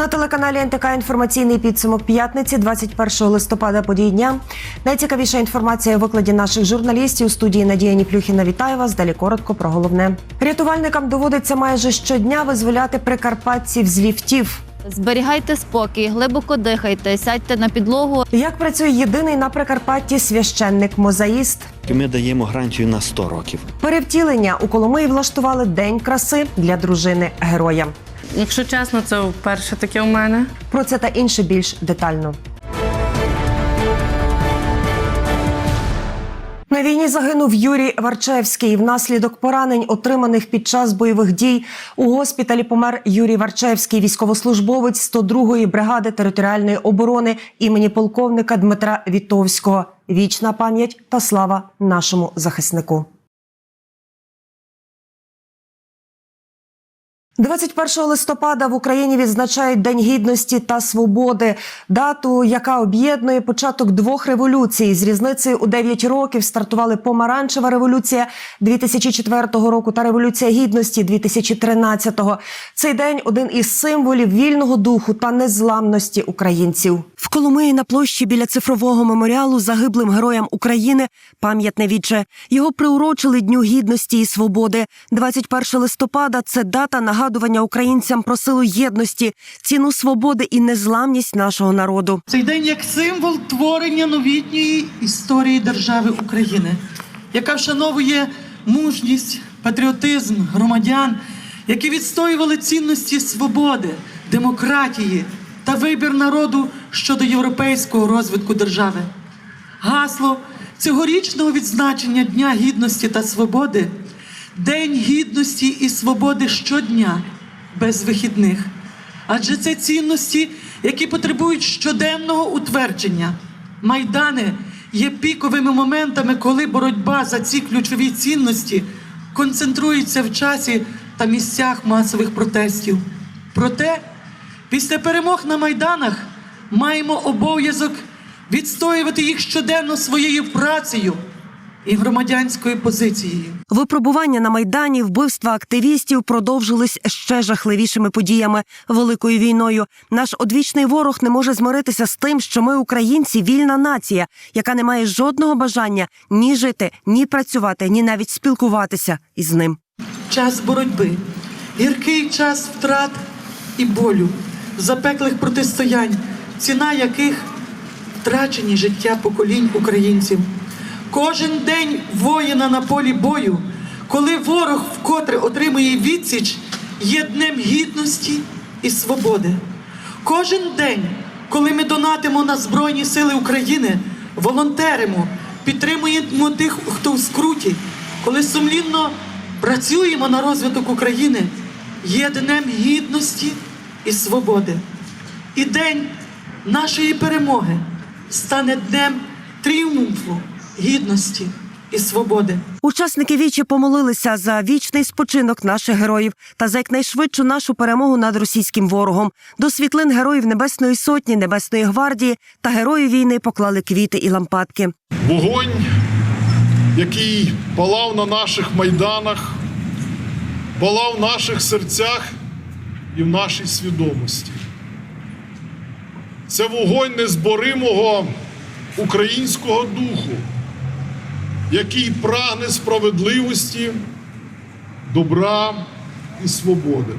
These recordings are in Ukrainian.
На телеканалі НТК інформаційний підсумок п'ятниці, 21 листопада подій дня. Найцікавіша інформація у викладі наших журналістів у студії Надія Ніплюхіна. Вітаю вас. Далі коротко про головне. Рятувальникам доводиться майже щодня визволяти прикарпатців з ліфтів. Зберігайте спокій, глибоко дихайте, сядьте на підлогу. Як працює єдиний на Прикарпатті священник мозаїст? Ми даємо гарантію на 100 років. Перевтілення у Коломиї влаштували день краси для дружини героя. Якщо чесно, це вперше таке у мене. Про це та інше більш детально. На війні загинув Юрій Варчевський. Внаслідок поранень, отриманих під час бойових дій, у госпіталі помер Юрій Варчевський, військовослужбовець 102-ї бригади територіальної оборони імені полковника Дмитра Вітовського. Вічна пам'ять та слава нашому захиснику. 21 листопада в Україні відзначають День гідності та свободи, дату, яка об'єднує початок двох революцій. З різницею у 9 років стартували помаранчева революція 2004 року та революція гідності 2013-го. Цей день один із символів вільного духу та незламності українців. В Коломиї на площі біля цифрового меморіалу загиблим героям України пам'ятне віче. Його приурочили Дню гідності і свободи. 21 листопада це дата нагадування українцям про силу єдності, ціну свободи і незламність нашого народу. Цей день як символ творення новітньої історії держави України, яка вшановує мужність, патріотизм громадян, які відстоювали цінності свободи, демократії та вибір народу щодо європейського розвитку держави. Гасло цьогорічного відзначення Дня гідності та свободи День гідності і свободи щодня без вихідних. Адже це цінності, які потребують щоденного утвердження. Майдани є піковими моментами, коли боротьба за ці ключові цінності концентрується в часі та місцях масових протестів. Проте, після перемог на майданах маємо обов'язок відстоювати їх щоденно своєю працею і громадянською позицією. Випробування на майдані, вбивства активістів продовжились ще жахливішими подіями великою війною. Наш одвічний ворог не може змиритися з тим, що ми, українці, вільна нація, яка не має жодного бажання ні жити, ні працювати, ні навіть спілкуватися із ним. час боротьби, гіркий час втрат і болю, запеклих протистоянь, ціна яких втрачені життя поколінь українців. Кожен день воїна на полі бою, коли ворог вкотре отримує відсіч, є днем гідності і свободи. Кожен день, коли ми донатимо на Збройні Сили України, волонтеримо, підтримуємо тих, хто в скруті, коли сумлінно працюємо на розвиток України, є днем гідності і свободи. І день нашої перемоги стане днем тріумфу, гідності і свободи. Учасники вічі помолилися за вічний спочинок наших героїв та за якнайшвидшу нашу перемогу над російським ворогом. До світлин героїв Небесної Сотні, Небесної гвардії та героїв війни поклали квіти і лампадки. Вогонь, який палав на наших майданах, палав в наших серцях і в нашій свідомості. Це вогонь незборимого українського духу, який прагне справедливості, добра і свободи.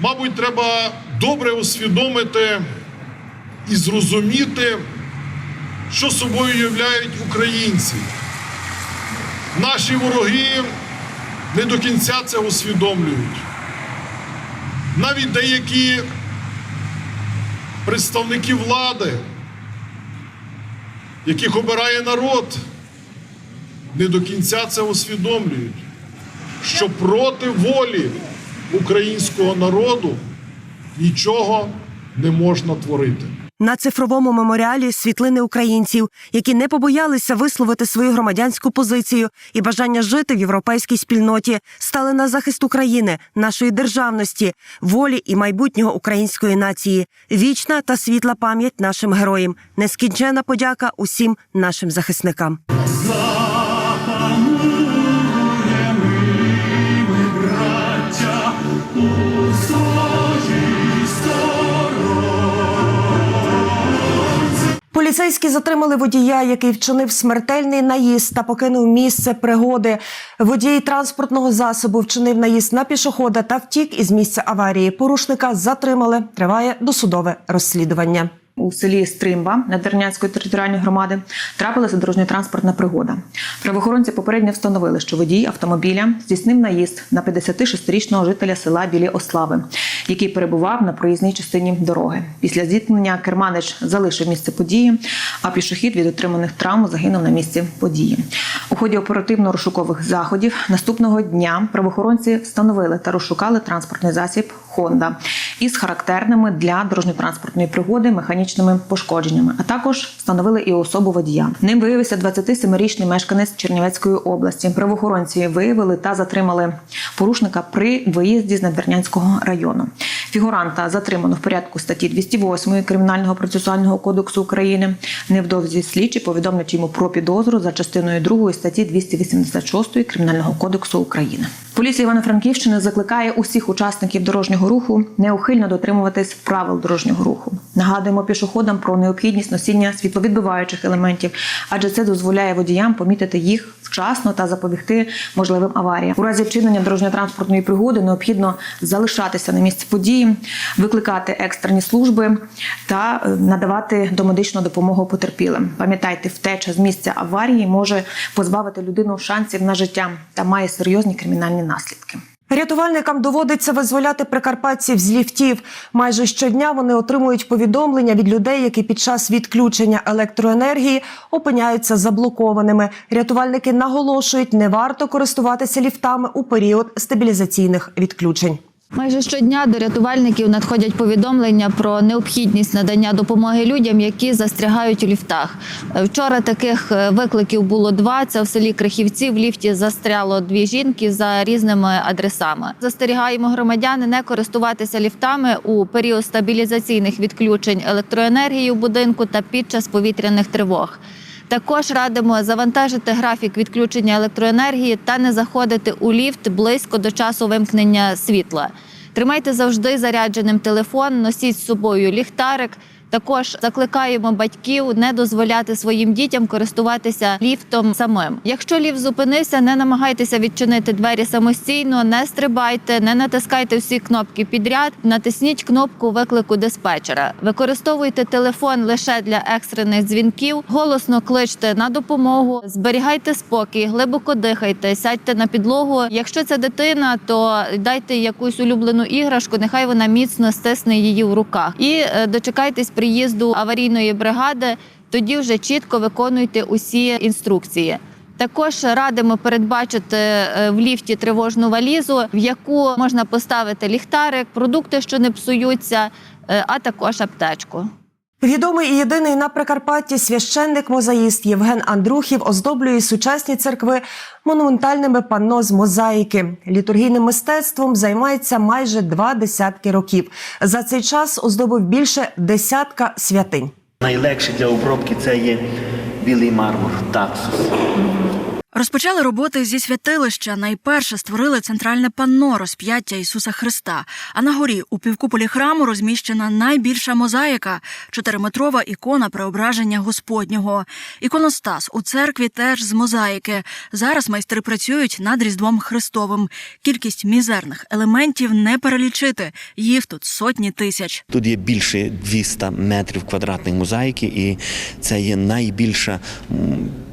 Мабуть, треба добре усвідомити і зрозуміти, що собою являють українці. Наші вороги не до кінця це усвідомлюють. Навіть деякі представники влади, яких обирає народ, не до кінця це усвідомлюють, що проти волі українського народу нічого не можна творити. На цифровому меморіалі світлини українців, які не побоялися висловити свою громадянську позицію і бажання жити в європейській спільноті, стали на захист України, нашої державності, волі і майбутнього української нації. Вічна та світла пам'ять нашим героям, нескінчена подяка усім нашим захисникам. Поліцейські затримали водія, який вчинив смертельний наїзд та покинув місце пригоди. Водій транспортного засобу вчинив наїзд на пішохода та втік із місця аварії. Порушника затримали. Триває досудове розслідування. У селі Стримба Надвірнянської територіальної громади трапилася дорожньо-транспортна пригода. Правоохоронці попередньо встановили, що водій автомобіля здійснив наїзд на 56-річного жителя села Білі Ослави, який перебував на проїзній частині дороги. Після зіткнення керманич залишив місце події, а пішохід від отриманих травм загинув на місці події. У ході оперативно-розшукових заходів наступного дня правоохоронці встановили та розшукали транспортний засіб Honda із характерними для дорожньо-транспортної пригоди механічними пошкодженнями, а також встановили і особу водія. Ним виявився 27-річний мешканець Чернівецької області. Правоохоронці виявили та затримали порушника при виїзді з Надвірнянського району. Фігуранта затримано в порядку статті 208 Кримінального процесуального кодексу України. Невдовзі слідчі повідомлять йому про підозру за частиною 2 статті 286 Кримінального кодексу України. Поліція Івано-Франківщини закликає усіх учасників дорожнього руху неухильно дотримуватись правил дорожнього руху. Нагадуємо пішоходам про необхідність носіння світловідбиваючих елементів, адже це дозволяє водіям помітити їх вчасно та запобігти можливим аваріям. У разі вчинення дорожньо-транспортної пригоди необхідно залишатися на місці події, викликати екстрені служби та е, надавати домедичну допомогу потерпілим. Пам'ятайте, втеча з місця аварії може позбавити людину шансів на життя та має серйозні кримінальні наслідки. Рятувальникам доводиться визволяти прикарпатців з ліфтів. Майже щодня вони отримують повідомлення від людей, які під час відключення електроенергії опиняються заблокованими. Рятувальники наголошують, не варто користуватися ліфтами у період стабілізаційних відключень. Майже щодня до рятувальників надходять повідомлення про необхідність надання допомоги людям, які застрягають у ліфтах. Вчора таких е, викликів було два. Це в селі Крихівці. В ліфті застряло дві жінки за різними адресами. Застерігаємо громадян не користуватися ліфтами у період стабілізаційних відключень електроенергії у будинку та під час повітряних тривог. Також радимо завантажити графік відключення електроенергії та не заходити у ліфт близько до часу вимкнення світла. Тримайте завжди зарядженим телефон, носіть з собою ліхтарик. Також закликаємо батьків не дозволяти своїм дітям користуватися ліфтом самим. Якщо ліфт зупинився, не намагайтеся відчинити двері самостійно, не стрибайте, не натискайте всі кнопки підряд. Натисніть кнопку виклику диспетчера. Використовуйте телефон лише для екстрених дзвінків. Голосно кличте на допомогу. Зберігайте спокій, глибоко дихайте, сядьте на підлогу. Якщо це дитина, то дайте якусь улюблену іграшку. Нехай вона міцно стисне її в руках і е, дочекайтесь приїзду аварійної бригади. Тоді вже чітко виконуйте усі інструкції. Також радимо передбачити е, в ліфті тривожну валізу, в яку можна поставити ліхтарик, продукти, що не псуються, е, а також аптечку. Відомий і єдиний на Прикарпатті священник-мозаїст Євген Андрухів оздоблює сучасні церкви монументальними панно з мозаїки. Літургійним мистецтвом займається майже два десятки років. За цей час оздобив більше десятка святинь. Найлегше для обробки це є білий мармур, таксус. Розпочали роботи зі святилища. Найперше створили центральне панно розп'яття Ісуса Христа. А на горі у півкуполі храму розміщена найбільша мозаїка чотириметрова ікона преображення Господнього. Іконостас у церкві теж з мозаїки. Зараз майстри працюють над Різдвом Христовим. Кількість мізерних елементів не перелічити. Їх тут сотні тисяч. Тут є більше 200 метрів квадратних мозаїки, і це є найбільша,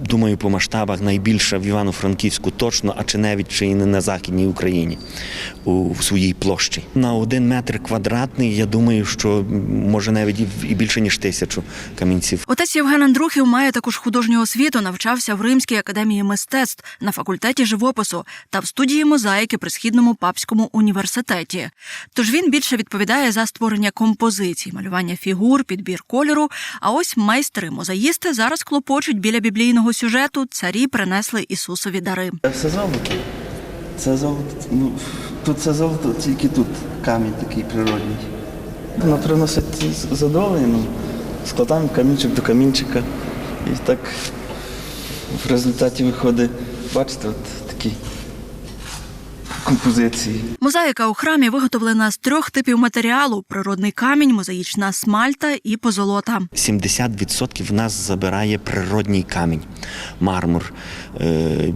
думаю, по масштабах найбільша в Івано-Франківську точно, а чи навіть чи і не на Західній Україні у своїй площі. На один метр квадратний, я думаю, що може навіть і більше ніж тисячу камінців. Отець Євген Андрухів має також художню освіту, навчався в Римській академії мистецтв на факультеті живопису та в студії мозаїки при східному папському університеті. Тож він більше відповідає за створення композицій, малювання фігур, підбір кольору. А ось майстри мозаїсти зараз клопочуть біля біблійного сюжету. Царі принесли Ісусові дари. Все золото. Це золото. Ну, тут це золото, тільки тут камінь такий природний. Воно приносить задоволення. Ну, складаємо камінчик до камінчика. І так в результаті виходить, бачите, от такий композиції. Мозаїка у храмі виготовлена з трьох типів матеріалу: природний камінь, мозаїчна смальта і позолота. 70% в нас забирає природній камінь, мармур, е,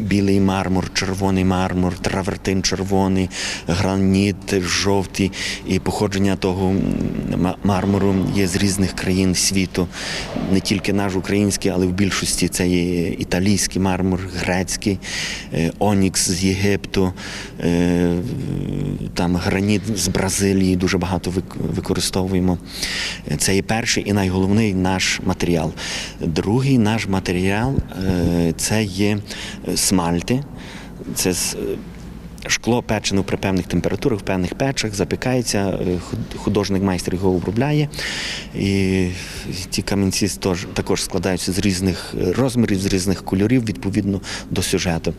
білий мармур, червоний мармур, травертин червоний, граніт жовтий. І походження того мармуру є з різних країн світу. Не тільки наш український, але в більшості це є італійський мармур, грецький, е, онікс з Єгипту, е, там граніт з Бразилії дуже багато використовуємо. Це є перший і найголовний наш матеріал. Другий наш матеріал е, це є смальти. Це Шкло печено при певних температурах, в певних печах, запікається, е, художник майстер його обробляє. І ті камінці також складаються з різних е, розмірів, з різних кольорів відповідно до сюжету.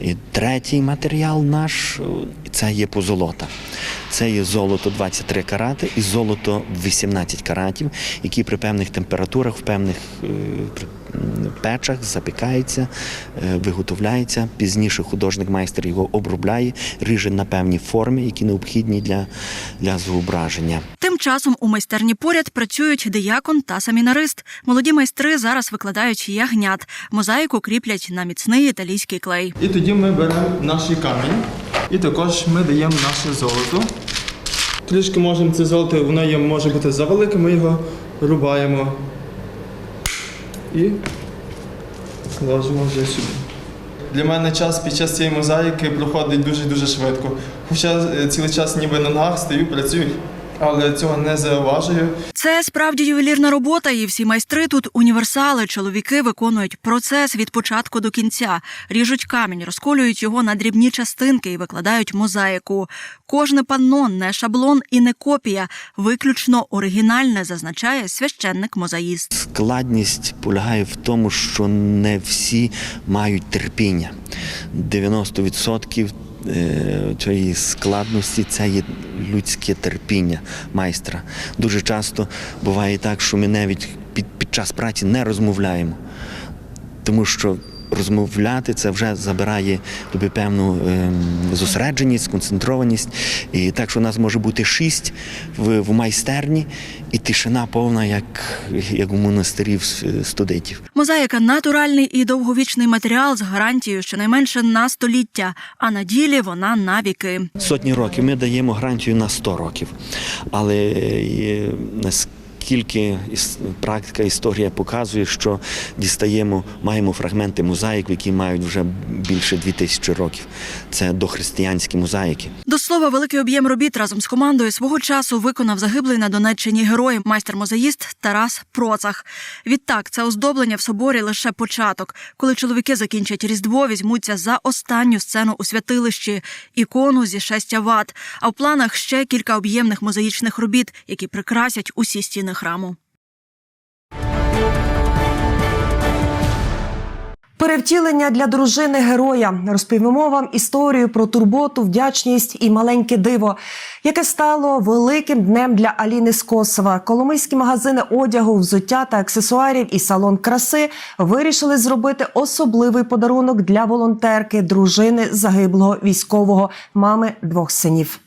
І третій матеріал наш е, це є позолота. Це є золото 23 карати і золото 18 каратів, які при певних температурах, в певних е, печах запікається, е, виготовляється. Пізніше художник майстер його обробляє, ріже на певні форми, які необхідні для, для зображення. Тим часом у майстерні поряд працюють диякон та семінарист. Молоді майстри зараз викладають ягнят. Мозаїку кріплять на міцний італійський клей. І тоді ми беремо наш камінь і також ми даємо наше золото. Трішки можемо це золото, воно є, може бути завелике, ми його рубаємо і ложимо вже сюди. Для мене час під час цієї мозаїки проходить дуже-дуже швидко. Хоча е, цілий час ніби на ногах стою, працюю, але цього не зауважую. Це справді ювелірна робота, і всі майстри тут універсали. Чоловіки виконують процес від початку до кінця, ріжуть камінь, розколюють його на дрібні частинки і викладають мозаїку. Кожне панно не шаблон і не копія, виключно оригінальне, зазначає священник мозаїст. Складність полягає в тому, що не всі мають терпіння. 90% е, цієї складності це є людське терпіння майстра. Дуже часто буває так, що ми навіть під, під час праці не розмовляємо, тому що розмовляти це вже забирає тобі певну ем, зосередженість, сконцентрованість. І так, що у нас може бути шість в, в майстерні, і тишина повна, як, як у монастирі в с- студентів. Мозаїка натуральний і довговічний матеріал з гарантією щонайменше на століття, а на ділі вона на віки. Сотні років ми даємо гарантію на 100 років. Але е, наскільки іс- практика, історія показує, що дістаємо, маємо фрагменти мозаїк, які мають вже більше 2000 років. Це дохристиянські мозаїки. До слова, великий об'єм робіт разом з командою свого часу виконав загиблий на Донеччині герой, майстер-мозаїст Тарас Процах. Відтак, це оздоблення в соборі лише початок. Коли чоловіки закінчать різдво, візьмуться за останню сцену у святилищі ікону зі шестя ват. А в планах ще кілька об'ємних мозаїчних робіт, які прикрасять усі стіни храму. Перевтілення для дружини героя розповімо вам історію про турботу, вдячність і маленьке диво, яке стало великим днем для Аліни Скосова. Коломийські магазини одягу, взуття та аксесуарів і салон краси вирішили зробити особливий подарунок для волонтерки, дружини загиблого військового, мами двох синів.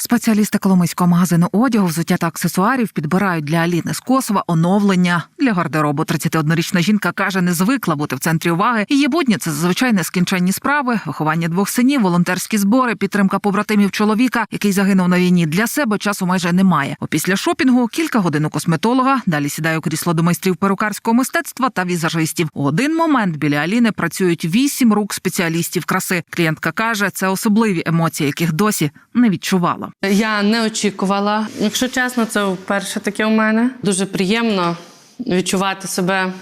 Спеціалісти Коломийського магазину одягу, взуття та аксесуарів підбирають для Аліни з Косова оновлення для гардеробу. 31-річна жінка каже, не звикла бути в центрі уваги. Її будні це зазвичай нескінченні справи, виховання двох синів, волонтерські збори, підтримка побратимів чоловіка, який загинув на війні. Для себе часу майже немає. Опісля шопінгу кілька годин у косметолога. Далі сідає у крісло до майстрів перукарського мистецтва та візажистів. У один момент біля Аліни працюють вісім рук спеціалістів краси. Клієнтка каже, це особливі емоції, яких досі не відчувала. Я не очікувала. Якщо чесно, це вперше таке у мене. Дуже приємно відчувати себе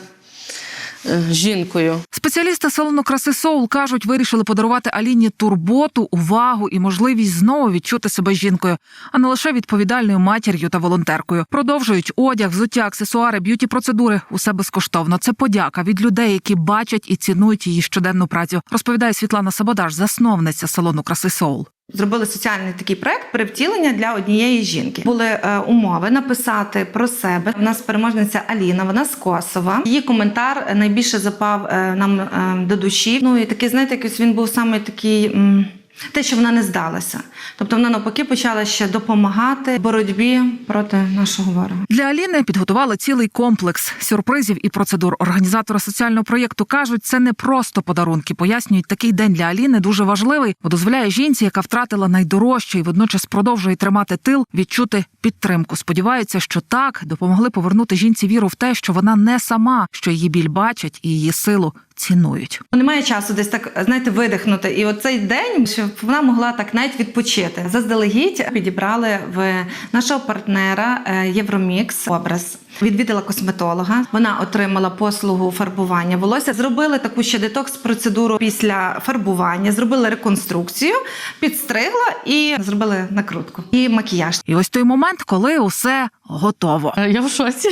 е, жінкою. Спеціалісти салону краси Соул кажуть, вирішили подарувати Аліні турботу, увагу і можливість знову відчути себе жінкою, а не лише відповідальною матір'ю та волонтеркою. Продовжують одяг, взуття, аксесуари, б'юті процедури. Усе безкоштовно. Це подяка від людей, які бачать і цінують її щоденну працю. Розповідає Світлана Сабодаш, засновниця салону краси Соул. Зробили соціальний такий проект перевтілення для однієї жінки. Були е, умови написати про себе. У нас переможниця Аліна, вона з Косова. Її коментар найбільше запав е, нам е, до душі. Ну і такий, знаєте, якийсь він був саме такий. м, те, що вона не здалася. Тобто вона навпаки почала ще допомагати боротьбі проти нашого ворога. Для Аліни підготували цілий комплекс сюрпризів і процедур. Організатори соціального проєкту кажуть, це не просто подарунки. Пояснюють, такий день для Аліни дуже важливий, бо дозволяє жінці, яка втратила найдорожче і водночас продовжує тримати тил, відчути підтримку. Сподіваються, що так допомогли повернути жінці віру в те, що вона не сама, що її біль бачать і її силу цінують. Немає часу десь так, знаєте, видихнути. І оцей день, щоб вона могла так навіть відпочити. Заздалегідь підібрали в нашого партнера е, Євромікс образ. Відвідала косметолога. Вона отримала послугу фарбування волосся. Зробили таку ще детокс процедуру після фарбування. Зробили реконструкцію, підстригла і зробили накрутку і макіяж. І ось той момент, коли усе готово. Е, Я в шоці.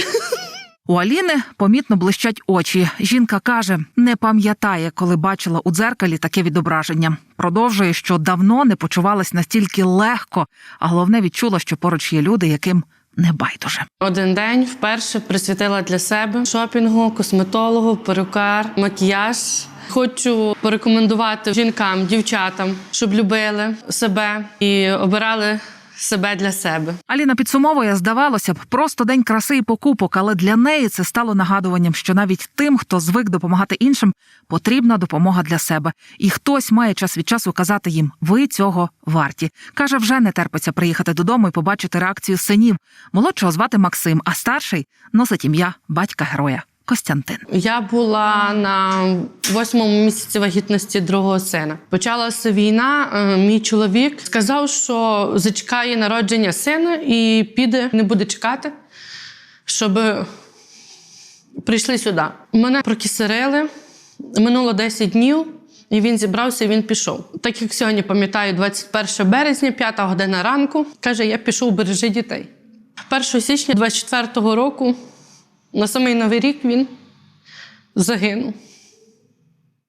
У Аліни помітно блищать очі. Жінка каже, не пам'ятає, коли бачила у дзеркалі таке відображення. Продовжує, що давно не почувалась настільки легко, а головне відчула, що поруч є люди, яким не байдуже. Один день вперше присвятила для себе шопінгу, косметологу, перукар, макіяж. Хочу порекомендувати жінкам, дівчатам, щоб любили себе і обирали себе для себе. Аліна підсумовує, здавалося б, просто день краси і покупок, але для неї це стало нагадуванням, що навіть тим, хто звик допомагати іншим, потрібна допомога для себе. І хтось має час від часу казати їм: ви цього варті. каже, вже не терпиться приїхати додому і побачити реакцію синів. Молодшого звати Максим, а старший носить ім'я батька героя Костянтин. Я була на восьмому місяці вагітності другого сина. Почалася війна. е, Мій чоловік сказав, що зачекає народження сина і піде, не буде чекати, щоб прийшли сюди. Мене прокисарили. Минуло 10 днів, і він зібрався, і він пішов. Так як сьогодні пам'ятаю, 21 березня, 5 година ранку, каже: Я пішов бережи дітей. 1 січня 24-го року, на самий новий рік, він загинув.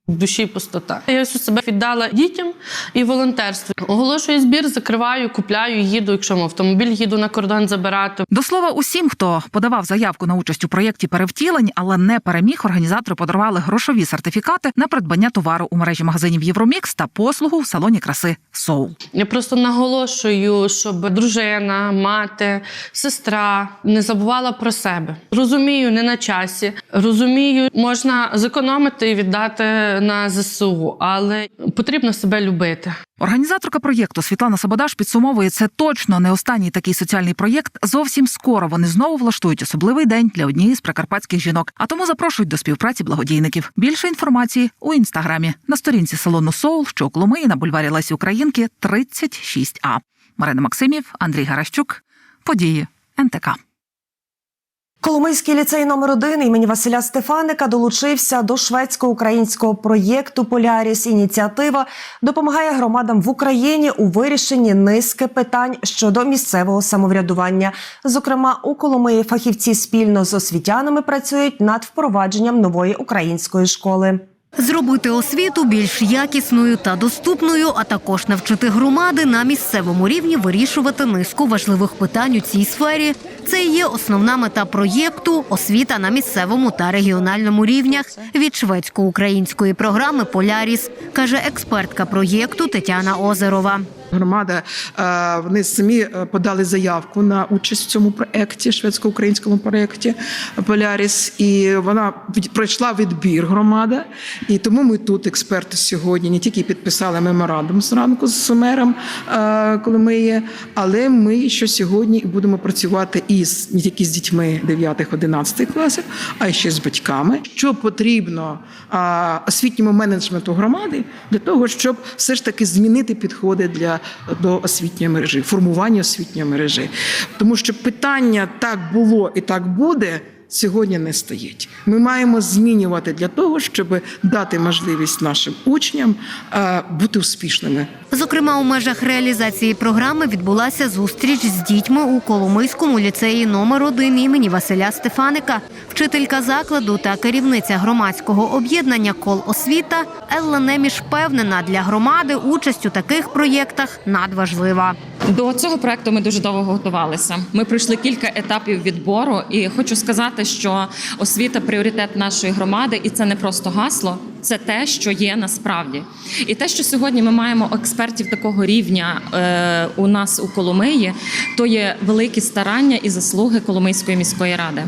В душі пустота. Я всю себе віддала дітям і волонтерству. Оголошую збір, закриваю, купляю, їду. Якщо в автомобіль їду на кордон забирати. До слова, усім, хто подавав заявку на участь у проєкті перевтілень, але не переміг, організатори подарували грошові сертифікати на придбання товару у мережі магазинів Євромікс та послугу в салоні краси Соул. Я просто наголошую, щоб дружина, мати, сестра не забувала про себе. Розумію, не на часі. Розумію, можна зекономити і віддати на ЗСУ, але потрібно себе любити. Організаторка проєкту Світлана Сабадаш підсумовує, це точно не останній такий соціальний проєкт. Зовсім скоро вони знову влаштують особливий день для однієї з прикарпатських жінок, а тому запрошують до співпраці благодійників. Більше інформації у інстаграмі на сторінці салону Соул, що у Коломиї на бульварі Лесі Українки 36А. Марина Максимів, Андрій Гаращук. Події НТК. Коломийський ліцей номер 1 імені Василя Стефаника долучився до шведсько-українського проєкту Поляріс. Ініціатива допомагає громадам в Україні у вирішенні низки питань щодо місцевого самоврядування. Зокрема, у Коломиї фахівці спільно з освітянами працюють над впровадженням нової української школи. Зробити освіту більш якісною та доступною, а також навчити громади на місцевому рівні вирішувати низку важливих питань у цій сфері. Це є основна мета проєкту освіта на місцевому та регіональному рівнях від шведсько-української програми Поляріс, каже експертка проєкту Тетяна Озерова. Громада е, вони самі е, подали заявку на участь в цьому проєкті, шведсько-українському проєкті Поляріс, і вона пройшла відбір громада. І тому ми тут, експерти, сьогодні не тільки підписали меморандум зранку з мером е, Коломиї, але ми ще сьогодні будемо працювати із не тільки з дітьми 9-11 класів, а й ще з батьками. Що потрібно освітньому менеджменту громади для того, щоб все ж таки змінити підходи для до освітньої мережі, формування освітньої мережі, тому що питання так було і так буде. Сьогодні не стоїть. Ми маємо змінювати для того, щоб дати можливість нашим учням е, бути успішними Зокрема, у межах реалізації програми відбулася зустріч з дітьми у Коломийському ліцеї номер 1 імені Василя Стефаника. Вчителька закладу та керівниця громадського об'єднання Кол освіта Елла Неміш впевнена, для громади участь у таких проєктах надважлива. До цього проекту ми дуже довго готувалися. Ми пройшли кілька етапів відбору, і хочу сказати, що освіта пріоритет нашої громади, і це не просто гасло. Це те, що є насправді. І те, що сьогодні ми маємо експертів такого рівня е, у нас у Коломиї, то є великі старання і заслуги Коломийської міської ради.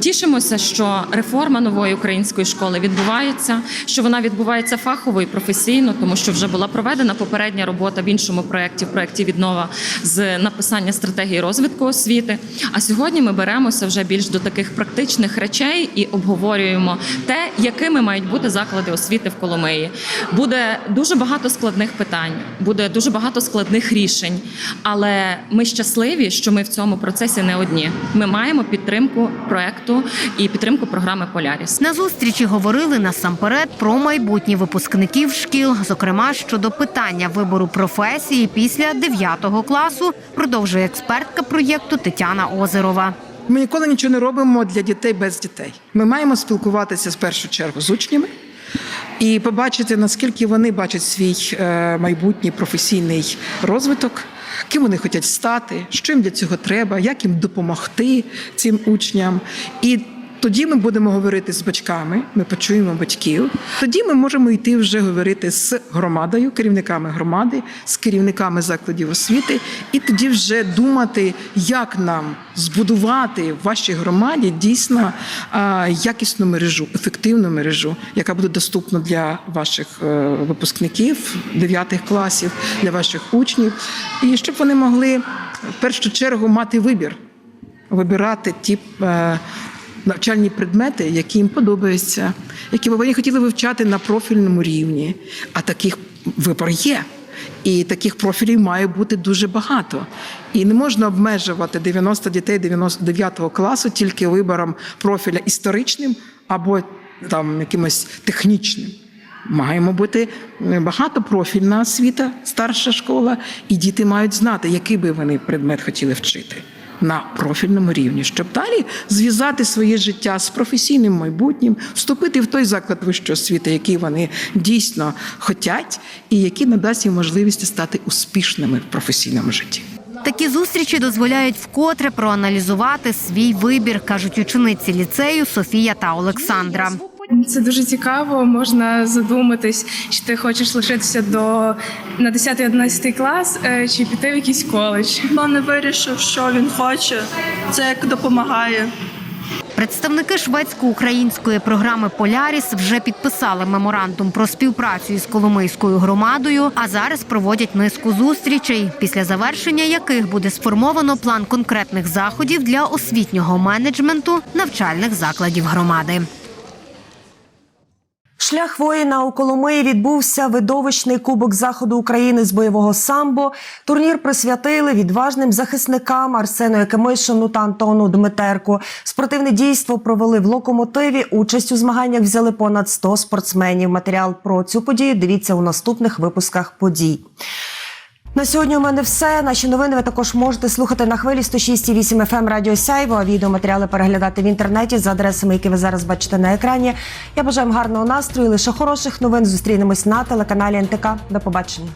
Тішимося, що реформа нової української школи відбувається, що вона відбувається фахово і професійно, тому що вже була проведена попередня робота в іншому проєкті, в проєкті віднова з написання стратегії розвитку освіти. А сьогодні ми беремося вже більш до таких практичних речей і обговорюємо те, якими мають бути заклади освіти в Коломиї. Буде дуже багато складних питань, буде дуже багато складних рішень. Але ми щасливі, що ми в цьому процесі не одні. Ми маємо підтримку проекту і підтримку програми Поляріс. На зустрічі говорили насамперед про майбутні випускників шкіл, зокрема щодо питання вибору професії після 9 класу, продовжує експертка проєкту Тетяна Озерова. Ми ніколи нічого не робимо для дітей без дітей. Ми маємо спілкуватися в першу чергу з учнями і побачити, наскільки вони бачать свій е, майбутній професійний розвиток, ким вони хочуть стати, що їм для цього треба, як їм допомогти цим учням. І тоді ми будемо говорити з батьками, ми почуємо батьків. Тоді ми можемо йти вже говорити з громадою, керівниками громади, з керівниками закладів освіти, і тоді вже думати, як нам збудувати в вашій громаді дійсно якісну мережу, ефективну мережу, яка буде доступна для ваших е, випускників 9 класів, для ваших учнів, і щоб вони могли в першу чергу мати вибір, вибирати ті. Навчальні предмети, які їм подобаються, які б вони хотіли вивчати на профільному рівні. А таких вибор є. І таких профілів має бути дуже багато. І не можна обмежувати 90 дітей 99 класу тільки вибором профіля історичним або там якимось технічним. Маємо бути багатопрофільна освіта, старша школа, і діти мають знати, який би вони предмет хотіли вчити на профільному рівні, щоб далі зв'язати своє життя з професійним майбутнім, вступити в той заклад вищої освіти, який вони дійсно хотять, і який надасть їм можливість стати успішними в професійному житті. Такі зустрічі дозволяють вкотре проаналізувати свій вибір, кажуть учениці ліцею Софія та Олександра. Це дуже цікаво. Можна задуматись, чи ти хочеш лишитися до на 10-11 клас, е, чи піти в якийсь коледж. Він не вирішив, що він хоче. Це як допомагає. Представники шведсько-української програми Поляріс вже підписали меморандум про співпрацю із Коломийською громадою, а зараз проводять низку зустрічей, після завершення яких буде сформовано план конкретних заходів для освітнього менеджменту навчальних закладів громади. Шлях воїна у Коломиї відбувся видовищний кубок заходу України з бойового самбо. Турнір присвятили відважним захисникам Арсену Якимишину та Антону Дмитерку. Спортивне дійство провели в локомотиві. Участь у змаганнях взяли понад 100 спортсменів. Матеріал про цю подію дивіться у наступних випусках подій. На сьогодні у мене все. Наші новини ви також можете слухати на хвилі 106,8 FM Радіо Сяйво, а відеоматеріали переглядати в інтернеті за адресами, які ви зараз бачите на екрані. Я бажаю вам гарного настрою, лише хороших новин. Зустрінемось на телеканалі НТК. До побачення.